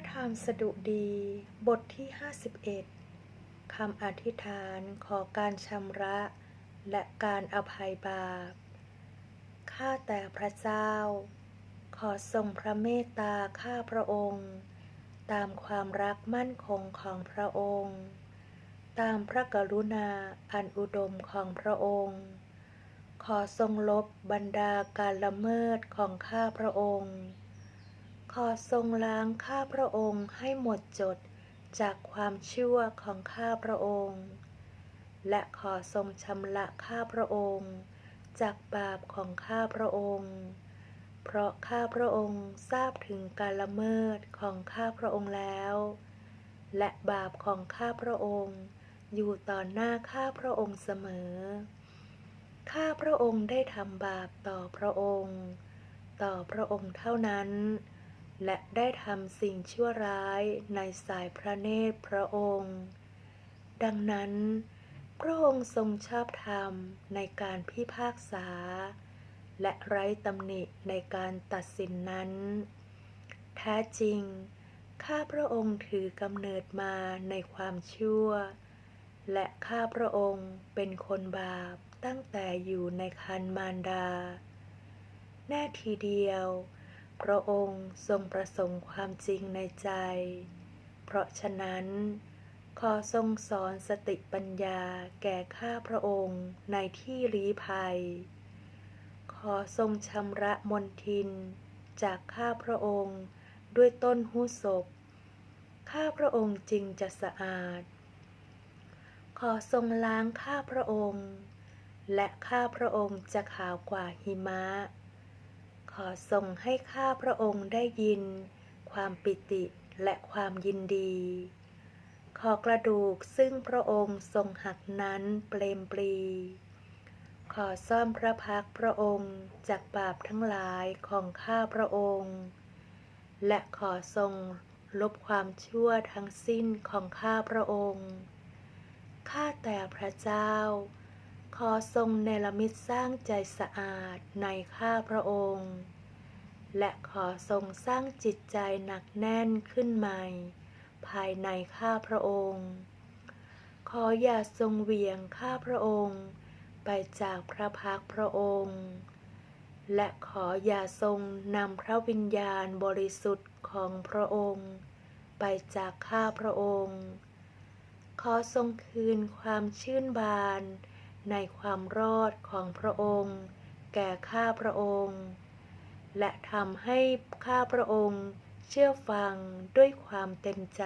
ระธรรมสดุดี บทที่ 51 คำอธิษฐานขอการชำระ และการอภัยบาป ข้าแต่พระเจ้า ขอทรงพระเมตตาข้าพระองค์ ตามความรักมั่นคงของพระองค์ ตามพระกรุณาอันอุดมของพระองค์ ขอทรงลบบรรดาการละเมิดของข้าพระองค์ ขอทรงล้างข้าพระองค์ให้หมดจดจากความชั่วของข้าพระองค์ และขอทรงชำระข้าพระองค์ จากบาปของข้าพระองค์ เพราะข้าพระองค์ทราบถึงการละเมิดของข้าพระองค์แล้ว และบาปของข้าพระองค์ อยู่ต่อหน้าข้าพระองค์เสมอ ข้าพระองค์ได้ทำบาปต่อพระองค์ ต่อพระองค์เท่านั้น และได้ทำสิ่งชั่วร้ายในสายพระเนตรพระองค์ ดังนั้น พระองค์ทรงชอบธรรมในการพิพากษา และไร้ตำหนิในการตัดสินนั้น แท้จริง ข้าพระองค์ถือกำเนิดมาในความชั่ว และข้าพระองค์เป็นคนบาปตั้งแต่อยู่ในคันมารดา แน่ทีเดียว พระองค์ทรงประสงค์ความจริงในใจ เพราะฉะนั้น ขอทรงสอนสติปัญญาแก่ข้าพระองค์ในที่ลี้ภัย ขอทรงชำระมนทินจากข้าพระองค์ด้วยต้นหูศพ ข้าพระองค์จริงจะสะอาด ขอทรงล้างข้าพระองค์ และข้าพระองค์จะขาวกว่าหิมะ ขอทรงให้ข้าพระองค์ได้ยิน ความปิติและความยินดี ขอกระดูกซึ่งพระองค์ทรงหักนั้นเปลมปรี ขอซ่อมพระพักพระองค์จากบาปทั้งหลายของข้าพระองค์ และขอทรงลบความชั่วทั้งสิ้นของข้าพระองค์ ข้าแต่พระเจ้า อทรงเนรมิตสร้างใจสะอาดในข้าพระองค์ และขอทรงสร้างจิตใจหนักแน่นขึ้นใหม่ ภายในข้าพระองค์ ขออย่าทรงเวียงข้าพระองค์ ไปจากพระพักพระองค์ และขออย่าทรงนำพระวิญญาณบริสุทธิ์ของพระองค์ ไปจากข้าพระองค์ ขอทรงคืนความชื่นบาน ในความรอดของพระองค์ แก่ข้าพระองค์ และทำให้ข้าพระองค์เชื่อฟังด้วยความเต็มใจ